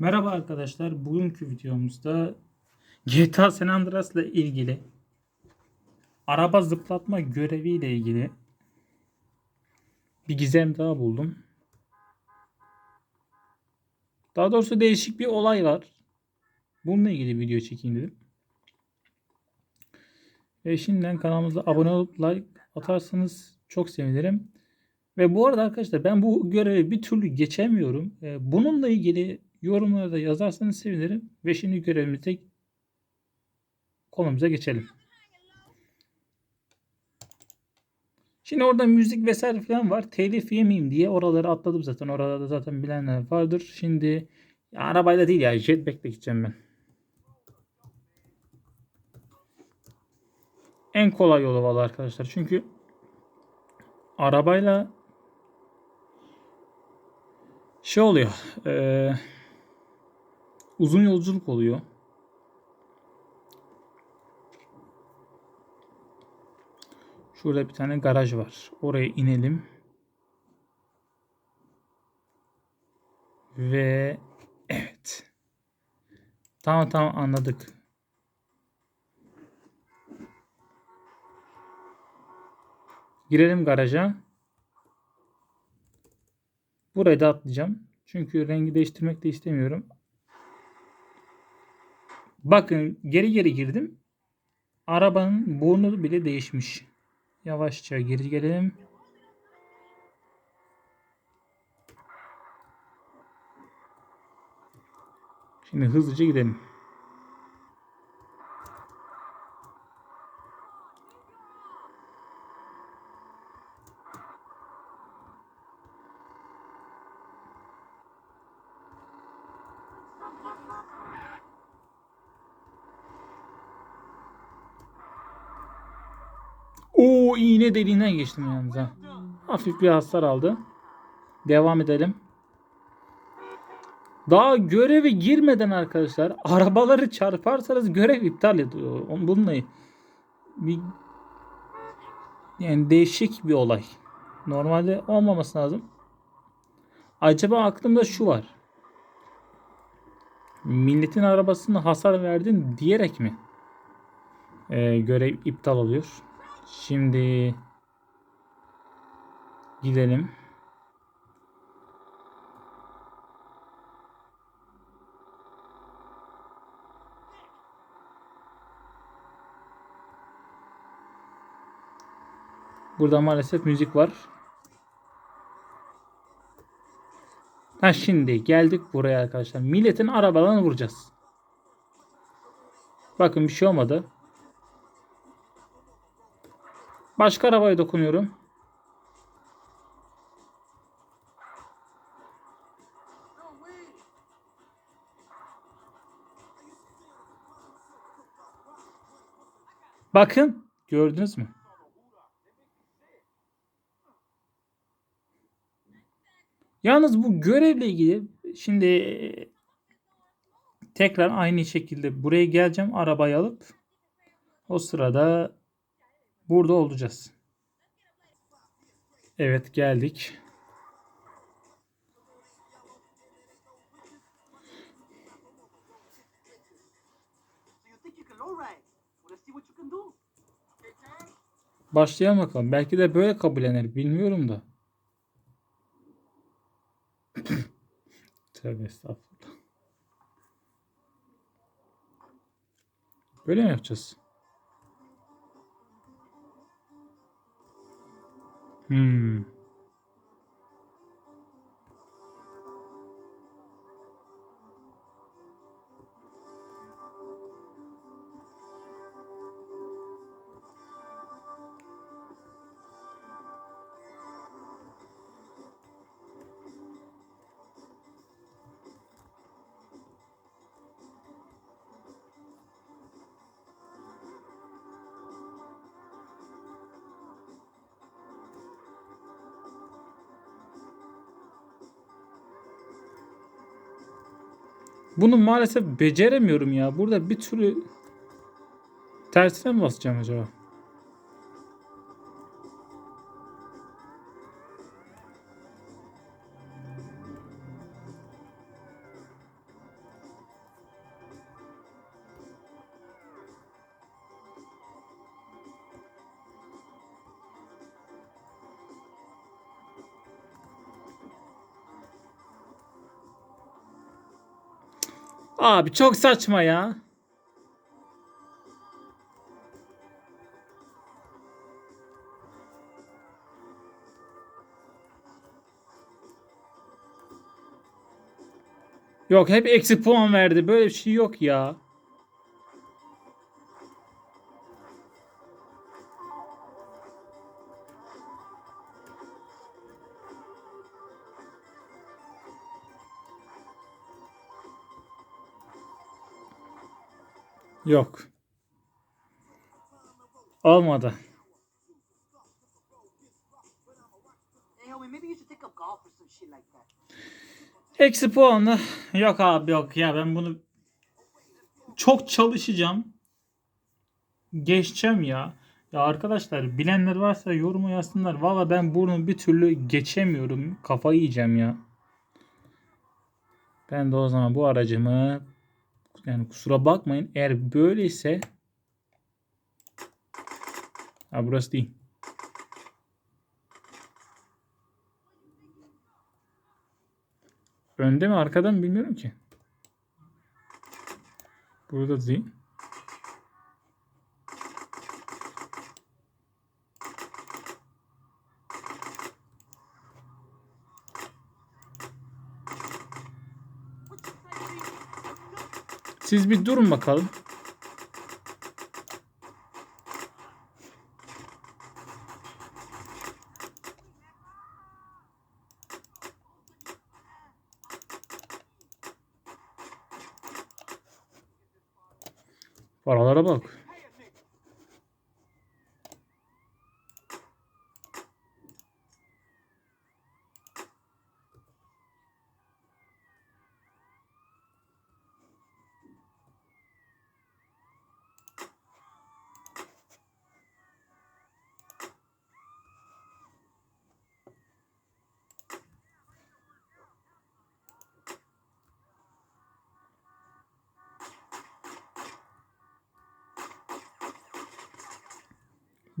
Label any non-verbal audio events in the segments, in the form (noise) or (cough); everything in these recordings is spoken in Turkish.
Merhaba arkadaşlar. Bugünkü videomuzda GTA San Andreas ile ilgili araba zıplatma görevi ile ilgili bir gizem daha buldum. Daha doğrusu değişik bir olay var. Bununla ilgili video çekeyim dedim. Ve şimdiden kanalımıza abone olup like atarsanız çok sevinirim. Ve bu arada arkadaşlar ben bu görevi bir türlü geçemiyorum. Ee, Bununla ilgili yorumlarda yazarsanız sevinirim. Ve şimdi görevimize konumuza geçelim. Şimdi orada müzik vesaire falan var. Telif yemeyeyim diye oraları atladım zaten. Oralarda zaten bilenler vardır. Şimdi ya arabayla değil ya jetpack'le gideceğim ben. En kolay yolu valla arkadaşlar. Çünkü arabayla şey oluyor. eee, uzun yolculuk oluyor. Şurada bir tane garaj var. Oraya inelim. Ve evet. Tamam tamam anladık. Girelim garaja. Burayı da atlayacağım. Çünkü rengi değiştirmek de istemiyorum. Bakın geri geri girdim. Arabanın burnu bile değişmiş. Yavaşça geri gelelim. Şimdi hızlıca gidelim. Oo iğne deliğinden geçtim yalnız ha. Hafif bir hasar aldı. Devam edelim. Daha göreve girmeden arkadaşlar arabaları çarparsanız görev iptal ediyor. Bununla bir yani değişik bir olay. Normalde olmaması lazım. Acaba aklımda şu var. Milletin arabasına hasar verdin diyerek mi? Ee, görev iptal oluyor. Şimdi gidelim. Burada maalesef müzik var. Ha şimdi geldik buraya arkadaşlar. Milletin arabalarını vuracağız. Bakın bir şey olmadı. Başka arabaya dokunuyorum. Bakın gördünüz mü? Yalnız bu görevle ilgili şimdi tekrar aynı şekilde buraya geleceğim arabayı alıp o sırada burada olacağız. Evet geldik. Başlayalım bakalım. Belki de böyle kabullenir. Bilmiyorum da. (coughs) Tövbe estağfurullah. Böyle mi yapacağız? 嗯。Bunu maalesef beceremiyorum ya. Burada bir türlü tersine mi basacağım acaba? Abi çok saçma ya. Yok hep eksi puan verdi. Böyle bir şey yok ya. Like that. Eksi puanlı. Yok abi yok ya ben bunu çok çalışacağım. Geçeceğim ya. Ya arkadaşlar bilenler varsa yoruma yazsınlar. Valla ben bunu bir türlü geçemiyorum. Kafayı yiyeceğim ya. Ben de o zaman bu aracımı yani kusura bakmayın eğer böyleyse ha burası değil. Önde mi arkada mı bilmiyorum ki. Burada da değil. Siz bir durun bakalım. Paralara bak.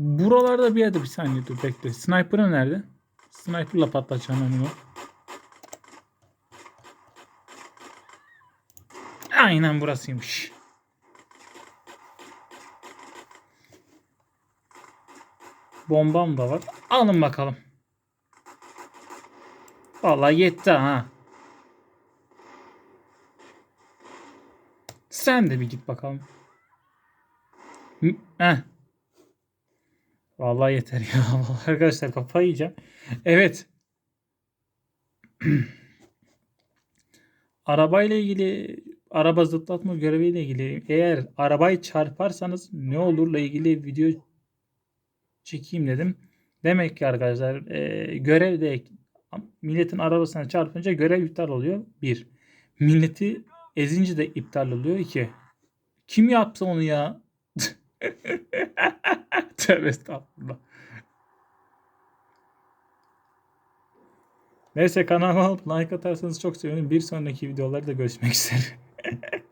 Buralarda bir yerde bir saniye dur bekle. Sniper'ı nerede? Sniper'la patlatacağım onu. Aynen burasıymış. Bombam da var. Alın bakalım. Vallahi yetti ha. Sen de bir git bakalım. Heh. Vallahi yeter ya. (laughs) Arkadaşlar kafayı yiyeceğim. Evet. (clears throat) Arabayla ilgili araba zıplatma göreviyle ilgili eğer arabayı çarparsanız ne olurla ilgili video çekeyim dedim. Demek ki arkadaşlar e, görevde milletin arabasına çarpınca görev iptal oluyor. Bir. Milleti ezince de iptal oluyor. iki. Kim yapsa onu ya? Tövbe estağfurullah. Neyse kanalıma like atarsanız çok sevinirim. Bir sonraki videolarda görüşmek üzere. (laughs)